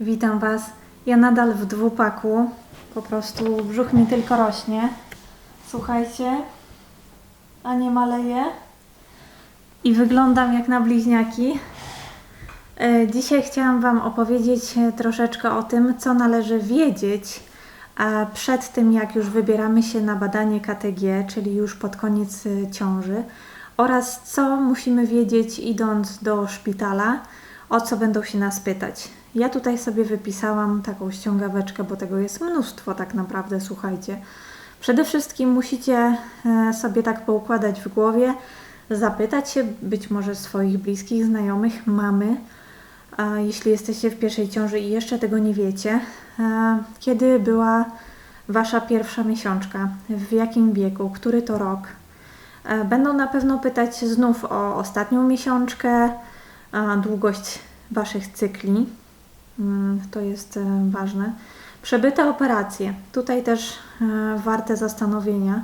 Witam Was. Ja nadal w dwupaku. Po prostu brzuch mi tylko rośnie. Słuchajcie, a nie maleje. I wyglądam jak na bliźniaki. E, Dzisiaj chciałam Wam opowiedzieć e, troszeczkę o tym, co należy wiedzieć przed tym, jak już wybieramy się na badanie KTG, czyli już pod koniec e, ciąży, oraz co musimy wiedzieć idąc do szpitala, o co będą się nas pytać. Ja tutaj sobie wypisałam taką ściągaweczkę, bo tego jest mnóstwo tak naprawdę, słuchajcie. Przede wszystkim musicie e, sobie tak poukładać w głowie, zapytać się być może swoich bliskich, znajomych, mamy, jeśli jesteście w pierwszej ciąży i jeszcze tego nie wiecie, e, kiedy była Wasza pierwsza miesiączka, w jakim wieku, który to rok. E, Będą na pewno pytać znów o ostatnią miesiączkę, długość Waszych cykli. Mm, To jest e, ważne. Przebyte operacje. Tutaj też e, warte zastanowienia.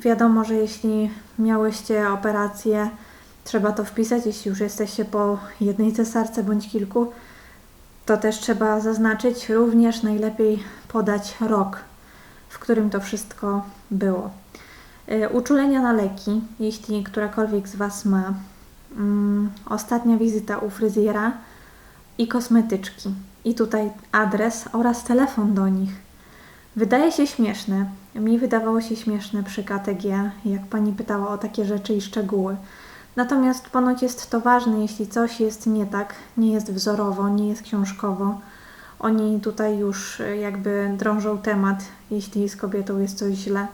Wiadomo, że jeśli miałyście operację, trzeba to wpisać. Jeśli już jesteście po jednej cesarce bądź kilku, to też trzeba zaznaczyć. Również najlepiej podać rok, w którym to wszystko było. E, Uczulenia na leki, jeśli którakolwiek z Was ma. Mm, Ostatnia wizyta u fryzjera i kosmetyczki. I tutaj adres oraz telefon do nich. Wydaje się śmieszne. Mi wydawało się śmieszne przy KTG, jak pani pytała o takie rzeczy i szczegóły. Natomiast ponoć jest to ważne, jeśli coś jest nie tak, nie jest wzorowo, nie jest książkowo. Oni tutaj już e, jakby drążą temat, jeśli z kobietą jest coś źle.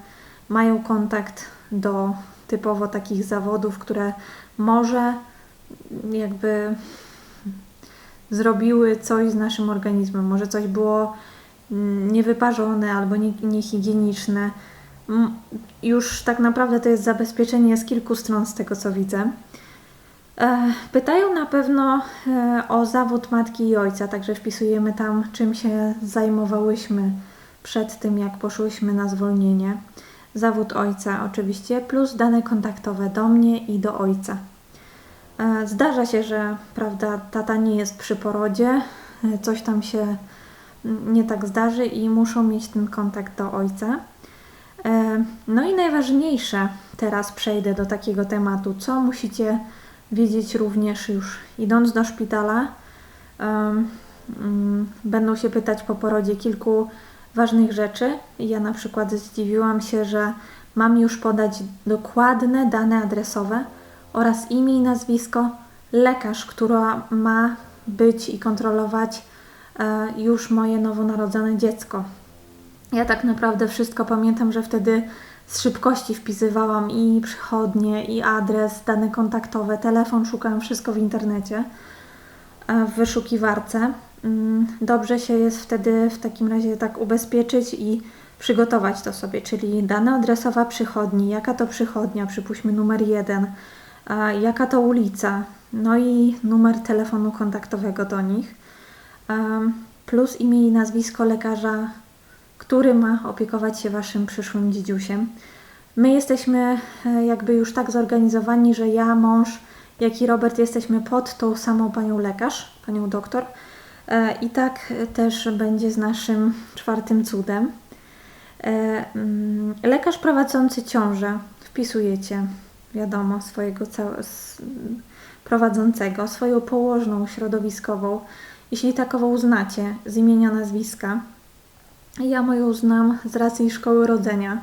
Mają kontakt do typowo takich zawodów, które może jakby zrobiły coś z naszym organizmem. Może coś było mm, niewyparzone albo nie- niehigieniczne. Mm, Już tak naprawdę to jest zabezpieczenie z kilku stron, z tego co widzę. E, Pytają na pewno e, o zawód matki i ojca, także wpisujemy tam, czym się zajmowałyśmy przed tym, jak poszłyśmy na zwolnienie. Zawód ojca oczywiście, plus dane kontaktowe do mnie i do ojca. E, Zdarza się, że prawda, tata nie jest przy porodzie, e, coś tam się mm, nie tak zdarzy i muszą mieć ten kontakt do ojca. E, No i najważniejsze, teraz przejdę do takiego tematu, co musicie wiedzieć również już idąc do szpitala. Mm, Będą się pytać po porodzie kilku ważnych rzeczy. Ja na przykład zdziwiłam się, że mam już podać dokładne dane adresowe oraz imię i nazwisko lekarz, która ma być i kontrolować e, już moje nowonarodzone dziecko. Ja tak naprawdę wszystko pamiętam, że wtedy z szybkości wpisywałam i przychodnie, i adres, dane kontaktowe, telefon, szukałam wszystko w internecie, e, w wyszukiwarce. Mm, Dobrze się jest wtedy w takim razie tak ubezpieczyć i przygotować to sobie, czyli dane adresowa przychodni, jaka to przychodnia, przypuśćmy numer jeden, jaka to ulica, no i numer telefonu kontaktowego do nich, plus imię i nazwisko lekarza, który ma opiekować się Waszym przyszłym dziedziusiem. My jesteśmy e, jakby już tak zorganizowani, że ja, mąż, jak i Robert jesteśmy pod tą samą panią lekarz, panią doktor. E, I tak też będzie z naszym czwartym cudem. E, mm, Lekarz prowadzący ciążę wpisujecie, wiadomo, swojego prowadzącego, swoją położną środowiskową, jeśli takową znacie z imienia, nazwiska. Ja moją znam z racji szkoły rodzenia,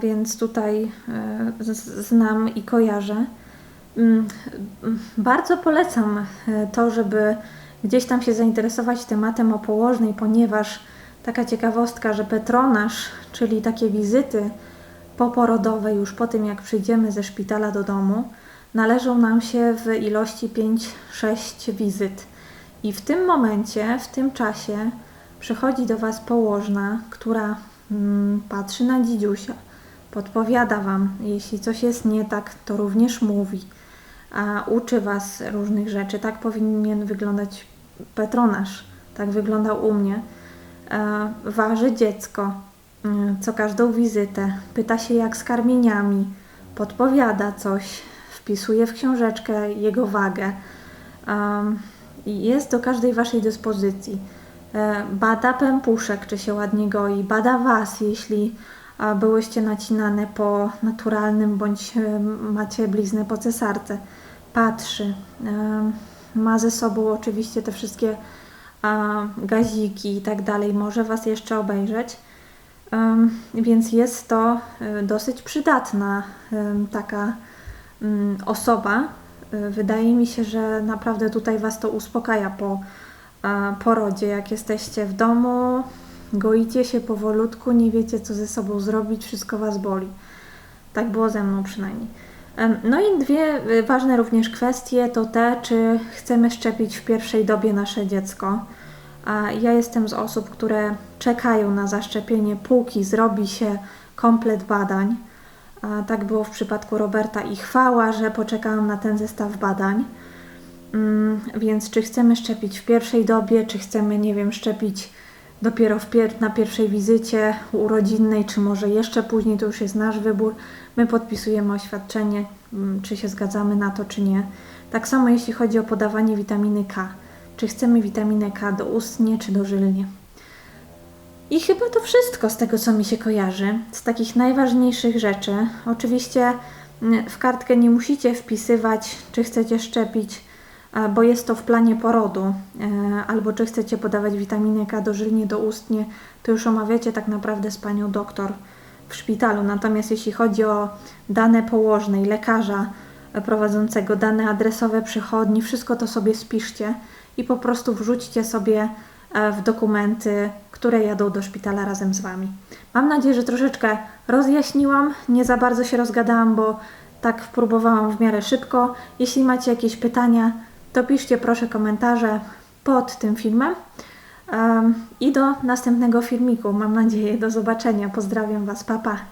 więc tutaj e, znam i kojarzę. Mm, mm, Bardzo polecam e, to, żeby gdzieś tam się zainteresować tematem o położnej, ponieważ taka ciekawostka, że petronaż, czyli takie wizyty poporodowe już po tym, jak przyjdziemy ze szpitala do domu, należą nam się w ilości 5-6 wizyt. I w tym momencie, w tym czasie przychodzi do Was położna, która mm, patrzy na dzidziusia, podpowiada Wam, jeśli coś jest nie tak, to również mówi, a uczy Was różnych rzeczy. Tak powinien wyglądać petronaż, tak wyglądał u mnie. E, waży dziecko, co każdą wizytę, pyta się jak z karmieniami, podpowiada coś, wpisuje w książeczkę jego wagę. Jest do każdej Waszej dyspozycji. E, Bada pępuszek, czy się ładnie goi, bada Was, jeśli a, byłyście nacinane po naturalnym, bądź e, macie bliznę po cesarce. Patrzy. E, Ma ze sobą oczywiście te wszystkie gaziki i tak dalej. Może Was jeszcze obejrzeć. Więc jest to e, dosyć przydatna taka mm, osoba. E, Wydaje mi się, że naprawdę tutaj Was to uspokaja po e, porodzie, jak jesteście w domu, goicie się powolutku, nie wiecie co ze sobą zrobić, wszystko Was boli. Tak było ze mną przynajmniej. No i dwie ważne również kwestie to te, czy chcemy szczepić w pierwszej dobie nasze dziecko. A ja jestem z osób, które czekają na zaszczepienie, póki zrobi się komplet badań. Tak było w przypadku Roberta i chwała, że poczekałam na ten zestaw badań. Mm, więc czy chcemy szczepić w pierwszej dobie, czy chcemy, nie wiem, szczepić dopiero pier- na pierwszej wizycie urodzinnej, czy może jeszcze później, to już jest nasz wybór. My podpisujemy oświadczenie, mm, czy się zgadzamy na to, czy nie. Tak samo jeśli chodzi o podawanie witaminy K. Czy chcemy witaminę K doustnie, czy dożylnie. I chyba to wszystko z tego, co mi się kojarzy, z takich najważniejszych rzeczy. Oczywiście mm, w kartkę nie musicie wpisywać, czy chcecie szczepić, a, bo jest to w planie porodu, e, albo czy chcecie podawać witaminę K dożylnie, doustnie, to już omawiacie tak naprawdę z panią doktor w szpitalu. Natomiast jeśli chodzi o dane położnej, lekarza e, prowadzącego, dane adresowe przychodni, wszystko to sobie spiszcie i po prostu wrzućcie sobie e, w dokumenty, które jadą do szpitala razem z Wami. Mam nadzieję, że troszeczkę rozjaśniłam, nie za bardzo się rozgadałam, bo tak próbowałam w miarę szybko. Jeśli macie jakieś pytania, to piszcie proszę komentarze pod tym filmem. Em, I do następnego filmiku. Mam nadzieję, do zobaczenia. Pozdrawiam Was, papa. Pa.